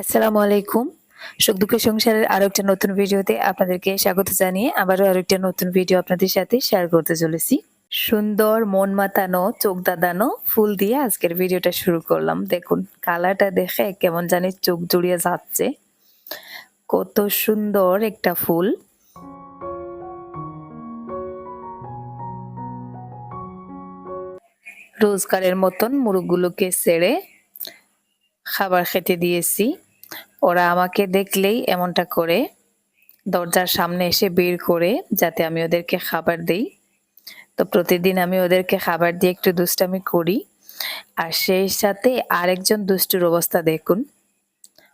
আসসালামু আলাইকুম। সুখ দুঃখের সংসারের আরও একটা নতুন ভিডিওতে আপনাদেরকে স্বাগত জানিয়ে আবারও আরও একটা নতুন ভিডিও আপনাদের সাথে শেয়ার করতে চলেছি। সুন্দর, মন মাতানো, চোখ দাদানো ফুল দিয়ে আজকের ভিডিওটা শুরু করলাম। দেখুন, কালারটা দেখে কেমন জানি চোখ জুড়িয়ে যাচ্ছে। কত সুন্দর একটা ফুল। রোজগারের মতন মুরগগুলোকে ছেড়ে খাবার খেতে দিয়েছি। ওরা আমাকে দেখলেই এমনটা করে, দরজার সামনে এসে বের করে যাতে আমি ওদেরকে খাবার দেই। তো প্রতিদিন আমি ওদেরকে খাবার দিয়ে একটু দুষ্টামি করি। আর সেই সাথে আরেকজন দুষ্টুর অবস্থা দেখুন।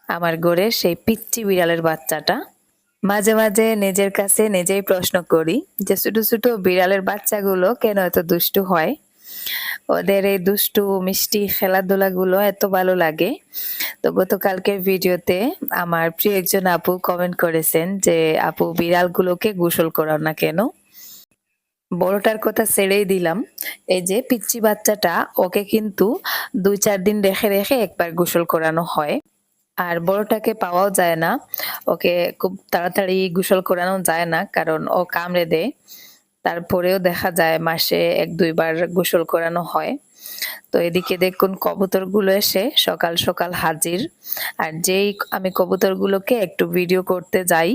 আমার ঘরে সেই পিচ্চি বিড়ালের বাচ্চাটা। মাঝে মাঝে নিজের কাছে নিজেই প্রশ্ন করি যে, ছোট ছোট বিড়ালের বাচ্চাগুলো কেন এত দুষ্টু হয়? ওদের এই দুষ্টু, মিষ্টি খেলাধুলাগুলো এত ভালো লাগে? তো গতকালকের ভিডিওতে আমার প্রিয় একজন আপু কমেন্ট করেছেন যে, আপু, বিড়ালগুলোকে গোসল করাও না কেন? বড়টার কথা ছেড়েই দিলাম। এই যে, পিচ্চি বাচ্চাটা, ওকে কিন্তু দুই চার দিন রেখে রেখে একবার গোসল করানো হয়। আর বড়টাকে পাওয়াও যায় না। ওকে খুব তাড়াতাড়ি গোসল করানো যায় না, কারণ ও কামড়ে দেয়। তারপরেও দেখা যায় মাসে এক, দুইবার গোসল করানো হয়। তো এদিকে দেখুন কবুতরগুলো এসে সকাল সকাল হাজির। আর যেই আমি কবুতরগুলোকে একটু ভিডিও করতে যাই,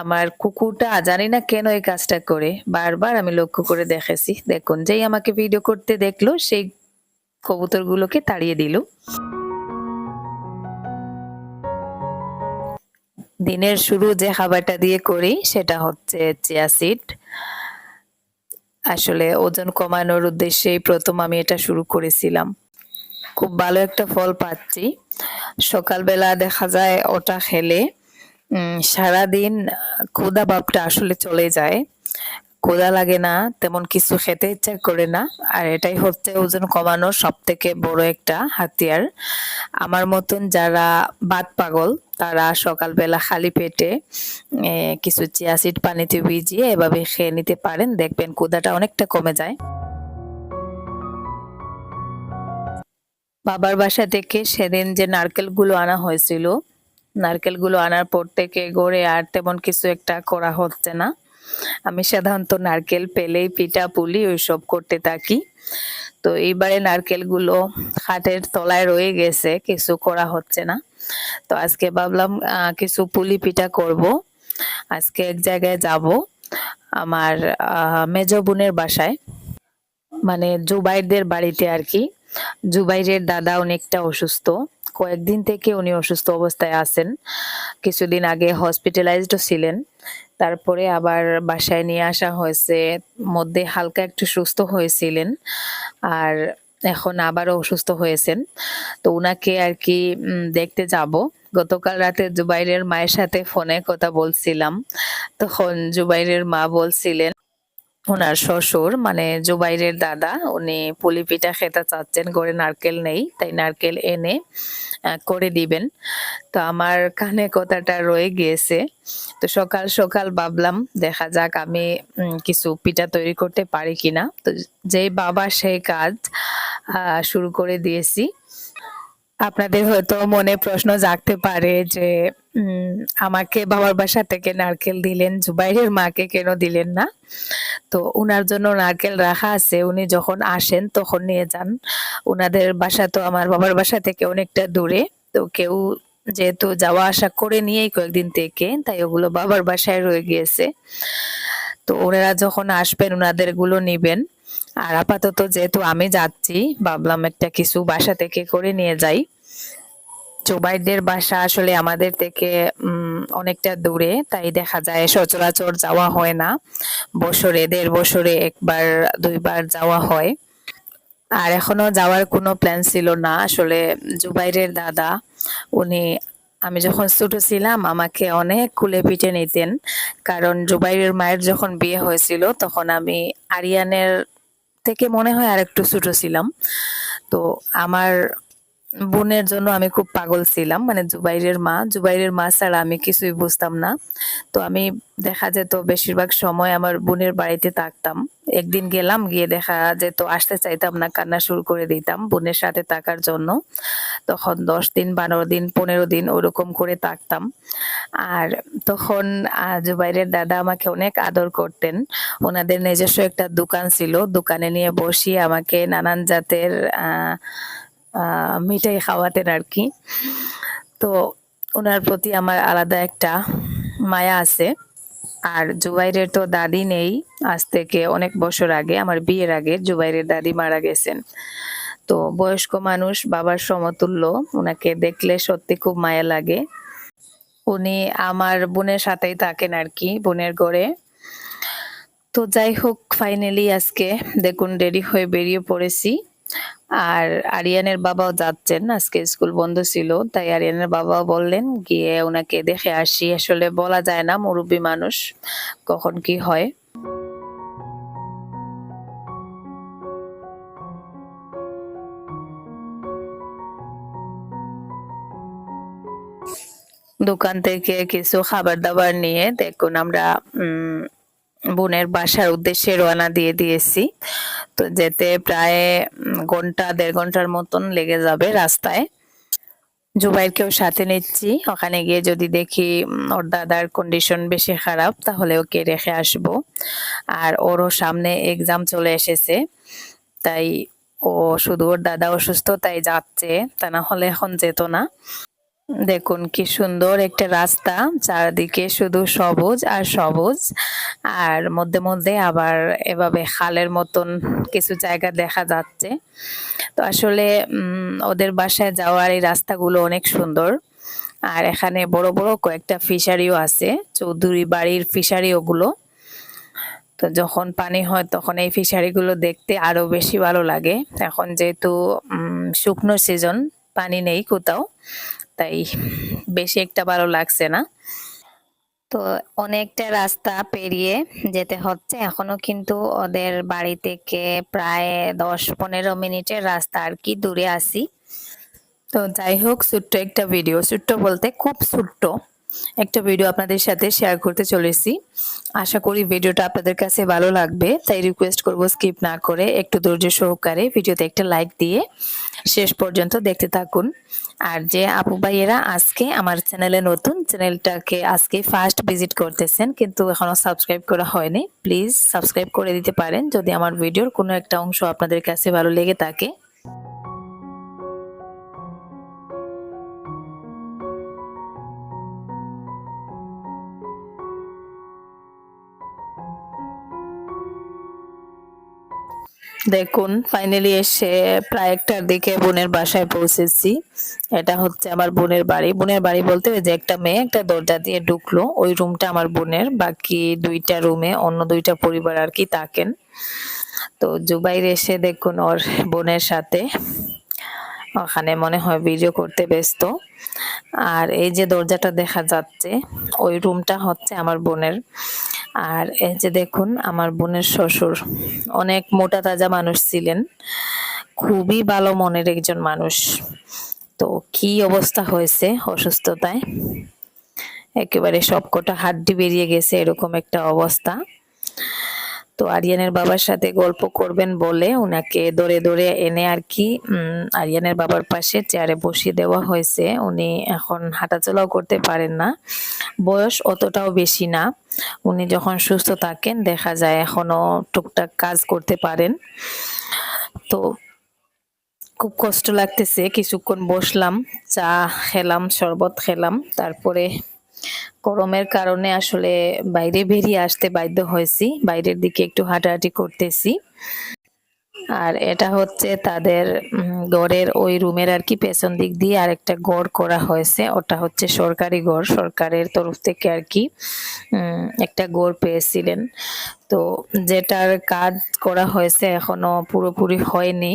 আমার কুকুরটা জানি না কেন এই কাজটা করে। বারবার আমি লক্ষ্য করে দেখেছি। দেখুন, যেই আমাকে ভিডিও করতে দেখল, সেই কবুতরগুলোকে তাড়িয়ে দিল। দিনের শুরু যে খাবারটা দিয়ে করি, সেটা হচ্ছে চিয়া সিড। আসলে ওজন কমানোর উদ্দেশ্যেই প্রথম আমি এটা শুরু করেছিলাম। খুব ভালো একটা ফল পাচ্ছি। সকালবেলা দেখা যায় ওটা খেলে সারাদিন ক্ষুধা ভাবটা আসলে চলে যায়। ক্ষুধা লাগে না, তেমন কিছু খেতে ইচ্ছা করে না। আর এটাই হচ্ছে ওজন কমানোর সব থেকে বড় একটা হাতিয়ার। আমার মতন যারা বাত পাগল, তারা সকালবেলা খালি পেটে কিছু চিয়াসিড পানিতে ভিজিয়ে এভাবে খেয়ে নিতে পারেন। দেখবেন ক্ষুধাটা অনেকটা কমে যায়। বাবার বাসা থেকে সেদিন যে নারকেলগুলো আনা হয়েছিল, নারকেলগুলো আনার পর থেকে গড়ে আর তেমন কিছু একটা করা হচ্ছে না। আমি সাধারণত নারকেল পেলেই পিঠা, পুলি ওইসব করতে থাকি। তো এইবারে নারকেলগুলো খাটের তলায় রয়ে গেছে, কিছু করা হচ্ছে না। তো আজকে ভাবলাম কিছু পুলি পিঠা করব। আজকে এক জায়গায় যাব, আমার মেজ বোনের বাসায়। মানে জুবাইরদের বাড়িতে আর কি। জুবাইরের দাদা অনেকটা অসুস্থ। কয়েকদিন থেকে উনি অসুস্থ অবস্থায় আছেন। কিছুদিন আগে হসপিটালাইজড ছিলেন। তারপরে আবার বাসায় নিয়ে আসা হয়েছে। মধ্যে হালকা একটু সুস্থ হয়েছিলেন আর এখন আবারও অসুস্থ হয়েছেন। তো ওনাকে আর কি দেখতে যাব। গতকাল রাতে জুবাইরের মায়ের সাথে ফোনে কথা বলছিলাম। তখন জুবাইরের মা বলছিলেন ওনার শ্বশুর মানে জুবাইরের দাদা, উনি পুলি পিঠা খেতে চাচ্ছেন করে নারকেল নেই, তাই নারকেল এনে করে দিবেন। তো আমার কানে কথাটা রয়ে গিয়েছে। তো সকাল সকাল ভাবলাম, দেখা যাক আমি কিছু পিঠা তৈরি করতে পারি কিনা। তো যেই বাবা সেই কাজ শুরু করে দিয়েছি। আপনাদের হয়তো মনে প্রশ্ন জাগতে পারে যে আমাকে বাবার বাসা থেকে নারকেল দিলেন, জুবাইরের মাকে কেন দিলেন না? তো উনার জন্য নারকেল রাখা আছে, উনি যখন আসেন তখন নিয়ে যান। উনাদের বাসা তো আমার বাবার বাসা থেকে অনেকটা দূরে। তো কেউ যেহেতু যাওয়া আসা করে নিয়েই কয়েকদিন থেকে, তাই ওগুলো বাবার বাসায় রয়ে গিয়েছে। তো ওনারা যখন আসবেন ওনাদেরগুলো নিবেন। আর আপাতত যেহেতু আমি যাচ্ছি, ভাবলাম একটা কিছু বাসা থেকে করে নিয়ে যাই। জোবাইরদের বাসা আসলে আমাদের থেকে অনেকটা দূরে, তাই দেখা যায় সচরাচর যাওয়া হয় না। বছরে, দেড় বছরে একবার, দুইবার যাওয়া হয়। আর এখনও যাওয়ার কোনো প্ল্যান ছিল না। আসলে জুবাইরের দাদা, উনি, আমি যখন ছোট ছিলাম, আমাকে অনেক কুলে পিঠে নিতেন। কারণ জুবাইরের মায়ের যখন বিয়ে হয়েছিল, তখন আমি আরিয়ানের থেকে মনে হয় আর একটু ছোট ছিলাম। তো আমার বোনের জন্য আমি খুব পাগল ছিলাম। মানে জুবাইরের মা জুবাইরের মা ছাড়া আমি কিছুই বুঝতাম না। তো আমি দেখা যেত বেশিরভাগ সময় আমার বোনের বাড়িতে থাকতাম। একদিন গেলাম গিয়ে দেখা যেত আসতে চাইতাম না কান্না শুরু করে দিতাম বোনের সাথে থাকার জন্য। তখন দশ দিন বারো দিন পনেরো দিন ওরকম করে থাকতাম। আর তখন জুবাইরের দাদা আমাকে অনেক আদর করতেন। ওনাদের নিজস্ব একটা দোকান ছিল। দোকানে নিয়ে বসিয়ে আমাকে নানান জাতের আহ, মিঠাই খাওয়াতেন আর কি। তো ওনার প্রতি আমার আলাদা একটা মায়া আছে। আর জুবাইরের তো দাদি নেই আজ থেকে অনেক বছর আগে, আমার বিয়ের আগে জুবাইরের দাদি মারা গেছেন। তো বয়স্ক মানুষ, বাবার সমতুল্য ওনাকে দেখলে সত্যি খুব মায়া লাগে। উনি আমার বোনের সাথেই থাকেন আর কি, বোনের ঘরে। তো যাই হোক ফাইনালি আজকে দেখুন রেডি হয়ে বেরিয়ে পড়েছি। আর আরিয়ানের বাবাও যাচ্ছেন। আজকে স্কুল বন্ধ ছিল, তাই আরিয়ানের বাবাও বললেন, গিয়ে ওনাকে দেখে আসি। আসলে বলা যায় না, মুরব্বী মানুষ, কখন কি হয়। দোকান থেকে কিছু খাবার দাবার নিয়ে দেখুন আমরা বোনের বাসার উদ্দেশ্যে রওনা দিয়ে দিয়েছি। তো যেতে প্রায় ঘণ্টা, দেড় ঘণ্টার মতন লেগে যাবে রাস্তায়। জুবাইরকেও সাথে নিচ্ছি। ওখানে গিয়ে যদি দেখি ওর দাদার কন্ডিশন বেশি খারাপ, তাহলে ওকে রেখে আসব। আর ওরও সামনে এক্সাম চলে এসেছে। তাই ও, শুধু ওর দাদা অসুস্থ, তাই যাচ্ছে। তা না হলে এখন যেত না। দেখুন, কি সুন্দর একটা রাস্তা। চারদিকে শুধু সবুজ আর সবুজ। আর মধ্যে মধ্যে আবার এভাবে খালের মতন কিছু জায়গা দেখা যাচ্ছে। তো আসলে ওদের বাসায় যাওয়ার এই রাস্তাগুলো অনেক সুন্দর। আর এখানে বড় বড় কয়েকটা ফিশারিও আছে, চৌধুরী বাড়ির ফিশারি ওগুলো। তো যখন পানি হয় তখন এই ফিশারিগুলো দেখতে আরও বেশি ভালো লাগে। এখন যেহেতু শুকনো সিজন পানি নেই কোথাও। তাই বেশি একটা ভালো লাগছে না। তো অনেকটা রাস্তা পেরিয়ে যেতে হচ্ছে। এখনও কিন্তু ওদের বাড়ি থেকে প্রায় দশ পনেরো মিনিটের রাস্তা আর কি দূরে আসি তো যাই হোক, ছোট্ট একটা ভিডিও ছোট্ট বলতে খুব ছোট্ট। একটা ভিডিও আপনাদের সাথে শেয়ার করতে চলেছি। আশা করি ভিডিওটা আপনাদের কাছে ভালো লাগবে, তাই রিকোয়েস্ট করব স্কিপ না করে একটু ধৈর্য সহকারে ভিডিওতে একটা লাইক দিয়ে শেষ পর্যন্ত দেখতে থাকুন। আর যে আপু ভাইয়েরা আজকে আমার চ্যানেলে নতুন চ্যানেলটাকে আজকে ফার্স্ট ভিজিট করতেছেন, কিন্তু এখনও সাবস্ক্রাইব করা হয়নি প্লিজ সাবস্ক্রাইব করে দিতে পারেন। যদি আমার ভিডিওর কোনো একটা অংশ আপনাদের কাছে ভালো লেগে থাকে দেখুন ফাইনালি এসে প্রায় একটার দিকে বোনের বাসায় পৌঁছেছি। এটা হচ্ছে আমার বোনের বাড়ি। বোনের বাড়ি বলতে যে একটা মেয়ে একটা দরজা দিয়ে ঢুকলো। ওই রুমটা আমার বোনের। বাকি দুইটা রুমে অন্য দুইটা পরিবার আর কি থাকেন। তো জুবাইর এসে দেখুন ওর বোনের সাথে। ওখানে মনে হয় ভিডিও করতে ব্যস্ত। আর এই যে দরজাটা দেখা যাচ্ছে, ওই রুমটা হচ্ছে আমার বোনের। আর এই যে দেখুন, আমার বোনের শ্বশুর। অনেক মোটা তাজা মানুষ ছিলেন। খুবই ভালো মনের একজন মানুষ। তো কি অবস্থা হয়েছে অসুস্থতায়? একেবারে সবকটা হাড্ডি বেরিয়ে গেছে, এরকম একটা অবস্থা। তো আরিয়ানের বাবার সাথে গল্প করবেন বলে ওনাকে দৌড়ে দৌড়ে এনে আর কি আরিয়ানের বাবার পাশে চেয়ারে বসিয়ে দেওয়া হয়েছে। উনি এখন হাঁটাচলাও করতে পারেন না। বয়স অতটাও বেশি না। উনি যখন সুস্থ থাকেন, দেখা যায় এখনও টুকটাক কাজ করতে পারেন। তো খুব কষ্ট লাগতেছে। কিছুক্ষণ বসলাম, চা খেলাম, শরবত খেলাম, তারপরে গরমের কারণে আসলে বাইরে বেরিয়ে আসতে বাধ্য হয়েছি। বাইরের দিকে একটু হাঁটাহাঁটি করতেছি। আর এটা হচ্ছে তাদের গড়ের ওই রুমের আর কি পেছন দিক দিয়ে আরেকটা গড় করা হয়েছে। ওটা হচ্ছে সরকারি গড়। সরকারের তরফ থেকে আর কি একটা গড় পেয়েছিলেন। তো যেটার কাজ করা হয়েছে এখনও পুরোপুরি হয়নি।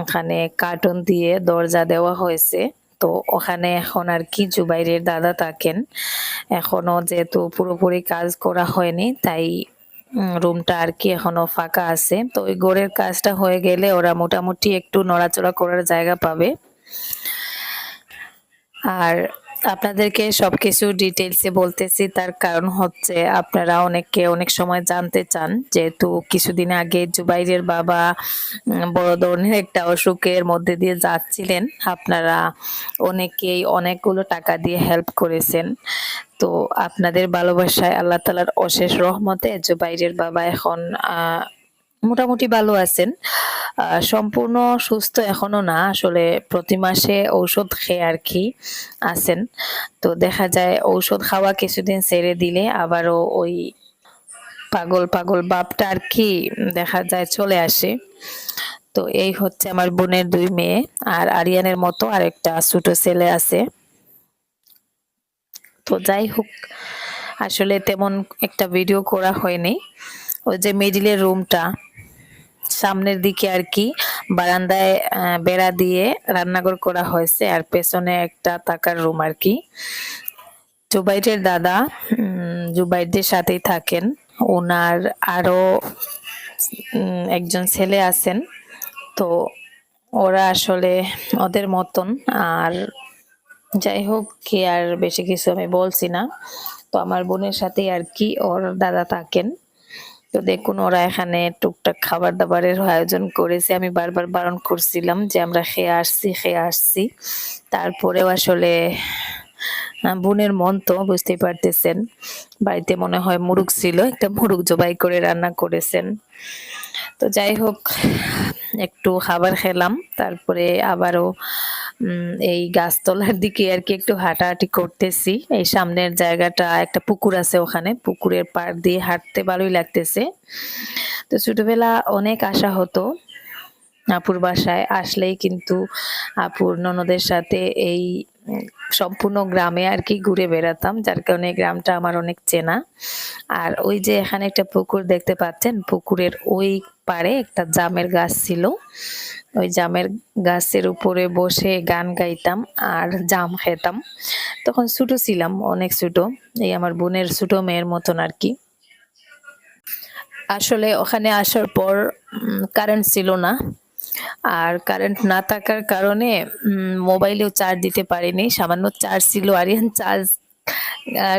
ওখানে কার্টুন দিয়ে দরজা দেওয়া হয়েছে। তো ওখানে এখন আর কি জুবাইরের দাদা থাকেন। এখনও যেহেতু পুরোপুরি কাজ করা হয়নি, তাই রুমটা আর কি এখনও ফাঁকা আছে। তো ওই গোড়ের কাজটা হয়ে গেলে ওরা মোটামুটি একটু নড়াচড়া করার জায়গা পাবে। আর আপনাদেরকে সবকিছু ডিটেলসে বলতেছি। তার কারণ হচ্ছে আপনারা অনেকে অনেক সময় জানতে চান, যেহেতু কিছুদিন আগে জুবাইরের বাবা বড় ধরনের একটা অসুখের মধ্যে দিয়ে যাচ্ছিলেন। আপনারা অনেকেই অনেকগুলো টাকা দিয়ে হেল্প করেছেন। তো আপনাদের ভালোবাসায় আল্লাহ তালার অশেষ রহমতে জুবাইরের বাবা এখন মোটামুটি ভালো আছেন। সম্পূর্ণ সুস্থ এখনও না, আসলে প্রতি মাসে ঔষধ খেয়ে আর কি আছেন। তো দেখা যায় ঔষধ খাওয়া কিছুদিন ছেড়ে দিলে আবারও ওই পাগল পাগল বাপটা আর কি দেখা যায় চলে আসে। তো এই হচ্ছে আমার বোনের দুই মেয়ে আর আরিয়ানের মতো আরেকটা ছোট ছেলে আছে। তো যাই হোক, আসলে তেমন একটা ভিডিও করা হয়নি। ওই যে মিডিলের রুমটা সামনের দিকে আর কি বারান্দায় বেড়া দিয়ে রান্নাঘর করা হয়েছে আর পেছনে একটা থাকার রুম আর কি। জুবাইরের দাদা উম, জুবাইরদের সাথেই থাকেন। ওনার আরও একজন ছেলে আছেন। তো ওরা আসলে ওদের মতন। আর যাই হোক কি আর বেশি কিছু আমি বলছি না। তো আমার বোনের সাথেই আর কি ওর দাদা থাকেন। তো দেখুন, ওরা এখানে টুকটাক খাবার দাবারের আয়োজন করেছে। আমি বারবার বারণ করছিলাম যে আমরা খেয়ে আসছি খেয়ে আসছি। তারপরেও আসলে বোনের মন তো বুঝতেই পারতেছেন। বাড়িতে মনে হয় মুরুগ ছিল, একটা মুরুগ জবাই করে রান্না করেছেন। তো যাই হোক, একটু খাবার খেলাম, তারপরে আবারও এই গাছতলার দিকে আর কি একটু হাঁটাহাঁটি করতেছি। এই সামনের জায়গাটা একটা পুকুর আছে ওখানে। পুকুরের পাড় দিয়ে হাঁটতে ভালোই লাগতেছে। তো ছোটবেলা অনেক আশা হতো আপুর বাসায়। আসলেই কিন্তু আপুর ননদের সাথে এই সম্পূর্ণ গ্রামে আর কি ঘুরে বেড়াতাম, যার কারণে গ্রামটা আমার অনেক চেনা। আর ওই যে এখানে একটা পুকুর দেখতে পাচ্ছেন? পুকুরের ওই পাড়ে একটা জামের গাছ ছিল। ওই জামের গাছের উপরে বসে গান গাইতাম আর জাম খেতাম। তখন ছোট ছিলাম, অনেক ছোট, এই আমার বোনের ছোট মেয়ের মতন আর কি। আসলে ওখানে আসার পর কারেন্ট ছিল না। আর কারেন্ট না থাকার কারণে মোবাইলেও চার্জ দিতে পারিনি। সামান্য চার্জ ছিল, আরিয়ান চার্জ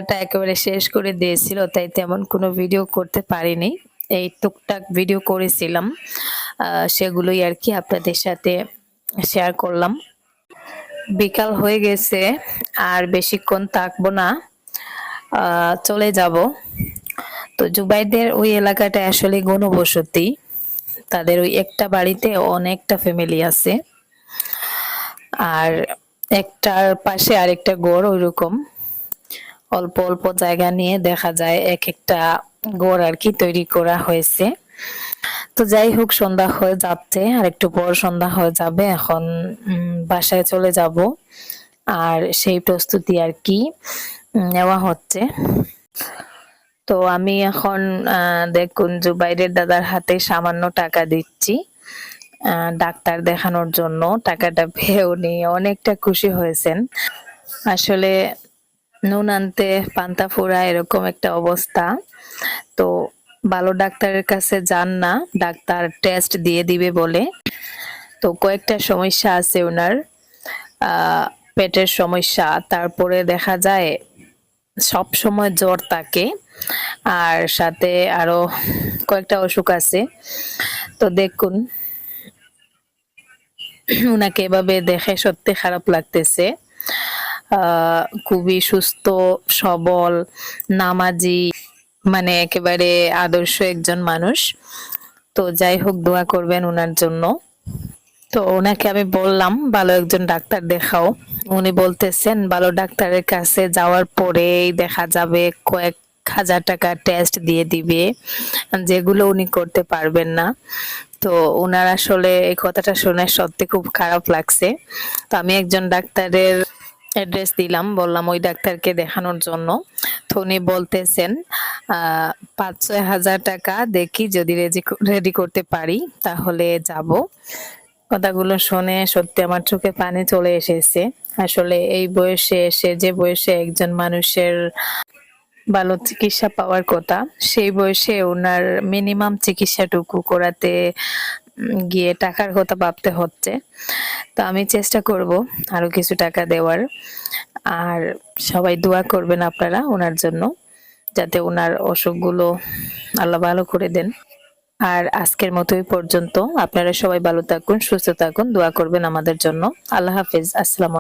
টা একেবারে শেষ করে দিয়েছিল, তাই তেমন কোনো ভিডিও করতে পারিনি। এই টুকটাক ভিডিও করেছিলাম। সেগুলোই আর কি আপনাদের সাথে শেয়ার করলাম। বিকাল হয়ে গেছে, আর বেশিক্ষণ থাকব না। চলে যাব। তো জুবাইদের ওই এলাকাটা আসলে গণবসতি তাদের ওই একটা বাড়িতে অনেকটা ফ্যামিলি আছে। আর একটার পাশে আরেকটা গড় ওইরকম। অল্প অল্প জায়গা নিয়ে দেখা যায়, এক একটা গড় আর কি তৈরি করা হয়েছে। তো যাই হোক, সন্ধ্যা হয়ে যাচ্ছে, আর একটু পর সন্ধ্যা হয়ে যাবে। এখন বাসায় চলে যাব। আর সেই প্রস্তুতি আর কি নেওয়া হচ্ছে। তো আমি এখন দেখুন, জুবাইরের দাদার হাতে সামান্য টাকা দিচ্ছি। ডাক্তার দেখানোর জন্য টাকাটা পেয়ে উনি অনেকটা খুশি হয়েছেন। আসলে নুন আনতে, পান্তা ফোড়া এরকম একটা অবস্থা। তো ভালো ডাক্তারের কাছে যান না, ডাক্তার টেস্ট দিয়ে দিবে বলে। তো কয়েকটা সমস্যা আছে ওনার। পেটের সমস্যা, তারপরে দেখা যায় সব সময় জ্বর থাকে। আর সাথে আরও কয়েকটা অসুখ আছে। তো দেখুন, ওনাকে এভাবে দেখে সত্যি খারাপ লাগতেছে। খুবই সুস্থ, সবল, নামাজি। মানে একেবারে আদর্শ একজন মানুষ। তো যাই হোক, দোয়া করবেন ওনার জন্য। তো ওনাকে আমি বললাম, ভালো একজন ডাক্তার দেখাও। উনি বলতেছেন, ভালো ডাক্তারের কাছে যাওয়ার পরেই দেখা যাবে কয়েক হাজার টাকা টেস্ট দিয়ে দিবে, যেগুলো উনি করতে পারবেন না। তো ওনার আসলে এই কথাটা শুনে সত্যি খুব খারাপ লাগছে। তো আমি একজন ডাক্তারের অ্যাড্রেস দিলাম, বললাম ওই ডাক্তারকে দেখানোর জন্য। তো উনি বলতেছেন পাঁচ, ছয় হাজার টাকা দেখি যদি রেডি করতে পারি, তাহলে যাব। কথাগুলো শুনে সত্যি আমার চোখে পানি চলে এসেছে। আসলে এই বয়সে এসে, যে বয়সে একজন মানুষের ভালো চিকিৎসা পাওয়ার কথা, সেই বয়সে ওনার মিনিমাম চিকিৎসাটুকু করাতে গিয়ে টাকার কথা ভাবতে হচ্ছে। তো আমি চেষ্টা করব আরও কিছু টাকা দেওয়ার। আর সবাই দোয়া করবেন আপনারা ওনার জন্য, যাতে ওনার অসুখগুলো আল্লাহ ভালো করে দেন। আর আজকের মতোই পর্যন্ত। আপনারা সবাই ভালো থাকুন, সুস্থ থাকুন, দোয়া করবেন আমাদের জন্য। আল্লাহ হাফিজ। আসসালাম